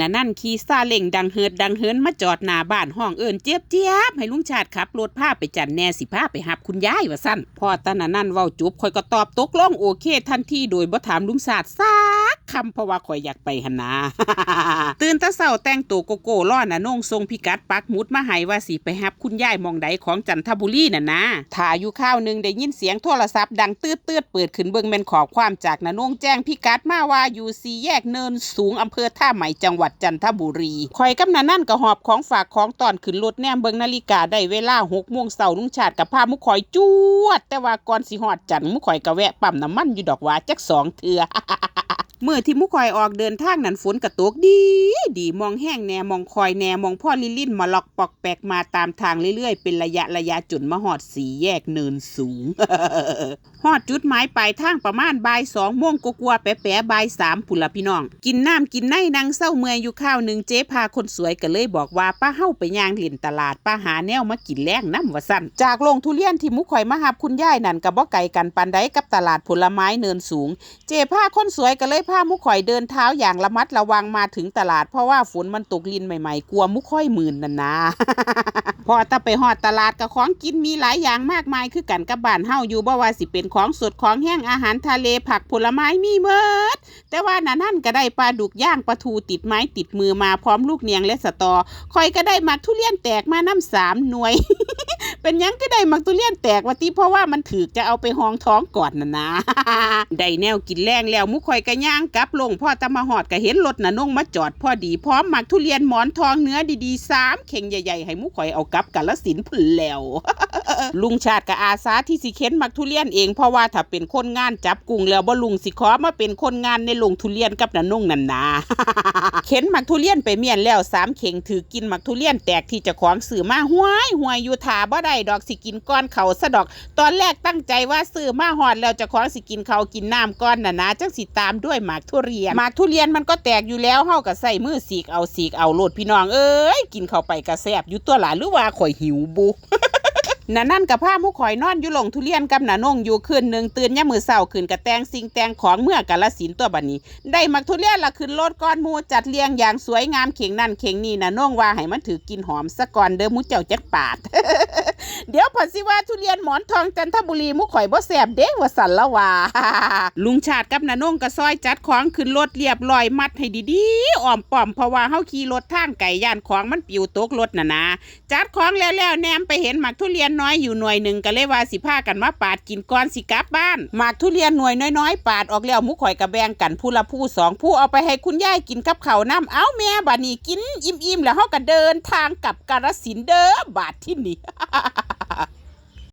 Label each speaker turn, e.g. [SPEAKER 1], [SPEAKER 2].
[SPEAKER 1] น่ะนั่นขี่ซาเล่งดังเฮิดดังเฮินมาจอดหน้าบ้านห้องเอิญเจี๊ยบเจี๊ยบให้ลุงชาติขับรถพาไปจันแน่สิพาไปหับคุณยายว่าสั้นพ่อตาน่ะนั่นเว้าจุบข่อยก็ตอบตกลงโอเค ทันทีโดยบ่ถามลุงชาติซักคำเพราะว่าข่อยอยากไปหนนาตื่นตะเช้าแต่งตัวโกโก้ล้อน่ะนงทรงพิกัดปักมุดมาให้ว่าสิไปหับคุณยายมองใดของจันทบุรีน่ะนะถ่าอยู่ข้าวหนึงได้ยินเสียงโทรศัพท์ดังตืดตืดเปิดขึ้นเบิ่งแม่นขอความจากน่ะนงแจ้งพิกัดมาว่าอยู่สี่แยกเนินสูงอำเภอท่าใหม่จังหวัดจันทบุรีข่อยกับนานั่นก็หอบของฝากของตอนขึ้นรถแนมเบิงนาฬิกาได้เวลาหกโมงเสาร์ลุงชาติกับพามุข่อยจวด แต่ว่าก่อนสิหอดจันมุข่อยก็แวะปั๊มน้ำมันอยู่ดอกว่าจักสองเถื่อ เมื่อที่มุข่อยออกเดินทางนั้นฝนกระตกดี ดีมองแห้งแหนมองคอยแหนมองพ่อลิลลินมาล็อกปอกแปกมาตามทางเรื่อยๆ เป็นระยะระยะจนมาหอดสีแยกเนินสูงฮอดจุดหมายปลายทางประมาณบ่ายสองโมงกว่าๆแปะบ่ายสามผุละพี่น้อง กินน้ำกินในนางเศร้าเมื่อยอยู่ข้าวหนึ่งเจ๊พาคนสวยก็เลยบอกว่าป้าเฮ้าไปย่างเล่นตลาดป้าหาแนวมากินแล้งน้ำว่าสั้นจากโรงทุเรียนที่มุข่อยมาหับคุณย่ายนั่นกับบ่ไก่กันปันใดกับตลาดผลไม้เนินสูง เจพาคนสวยก็เลยพามุข่อยเดินเท้าอย่างระมัดระวังมาถึงตลาด เพราะว่าฝนมันตกลินใหม่ๆ กลัวมุข่อยหมื่นนั่นนะพอตะไปหอดตลาดกับของกินมีหลายอย่างมากมายคือกันกับบ้านเฮาอยู่บ่ว่าสิเป็นของสดของแห้งอาหารทะเลผักผลไม้มีเมิดแต่ว่านั่นนั่นก็ได้ปลาดุกย่างปลาทูติดไม้ติดมือมาพร้อมลูกเนียงและสตอคอยก็ได้มักทุเรียนแตกมาน้ำสามหน่วย เป็นยังก็ได้หมักทุเรียนแตกว่าติเพราะว่ามันถือจะเอาไปหองท้องก่อนน่ะนะได้แนวกินแรงแล้วมุข่อยก็ย่างกลับลงพ่อตะมาหอดก็เห็นรถน่ะนงมาจอดพอดีพร้อมหมักทุเรียนหมอนทองเนื้อดีๆสามเข่งใหญ่ๆให้มุข่อยเอากลับกาละสินธุ์พุ่นแล้วลุงชาติกับอาสาที่สิเข็นหมักทุเรียนเองเพราะว่าถ้าเป็นคนงานจับกุ้งแล้วบ่ลุงสิขอมาเป็นคนงานในโรงทุเรียนกับน่ะนงนั่นนา เข็นหมักทุเรียนไปเมียนแล้วสามเข่งถือกินหมักทุเรียนแตกที่จะของสื่อมาห้วยห้วยอยู่ถาบ่ได้ดอกสิกินก้อนเขาซะดอก ตอนแรกตั้งใจว่าซื้อมาหอดแล้วจะของสิกินเขากินน้ำก้อนน่ะนะจังสิตามด้วยหมากทุเรียนหมากทุเรียนมันก็แตกอยู่แล้วเฮาก็ใส่มือสีกเอาสีกเอาโลดพี่น้องเอ้ยกินเข้าไปกระแซบอยู่ตัวหลานหรือว่าข่อยหิวบุ น่ะนั่นกับผ้ามุข่อยนอนอยู่หลงทุเรียนกับน่ะนงอยู่คืนหนึ่งตื่นยามมือเศร้าคืนกระแตงสิงแตงของเมื่อกาลสินตัวบันนี้ ได้มักทุเรียนละขึ้นรถก้อนมูจัดเรียงอย่างสวยงามเข่งนั่นเข่งนี่น่ะนงว่าให้มันถือกินหอมสะก่อนเด้อมูเจ้าจักปาด เดี๋ยวพอสิว่าทุเรียนหมอนทองจันทบุรีมุข่อยบ่แสบเด้ว่าสันละว่าลุงชาติกับน้านงก็ซอยจัดของขึ้นรถเรียบร้อยมัดให้ดีๆอ้อมป้อมเพราะว่าเฮาขี่รถทางไก่ย่านของมันปิวตกรถน่ะนะจัดของแล้วแล้วแนมไปเห็นหมากทุเรียนน้อยอยู่หน่วยหนึ่งก็เลยว่าสิพากันมาปาดกินก่อนสิกลับบ้านหมากทุเรียนหน่วยน้อยๆ ปาดออกแล้วมุข่อยกระแบงกันผู้ละผู้สองผู้เอาไปให้คุณยายกินกับเขาน้ำเอ้าแม่บาดนี้กินอิ่มๆแล้วเฮาก็เดินทางกลับกาฬสินเด้อบาดที่นี่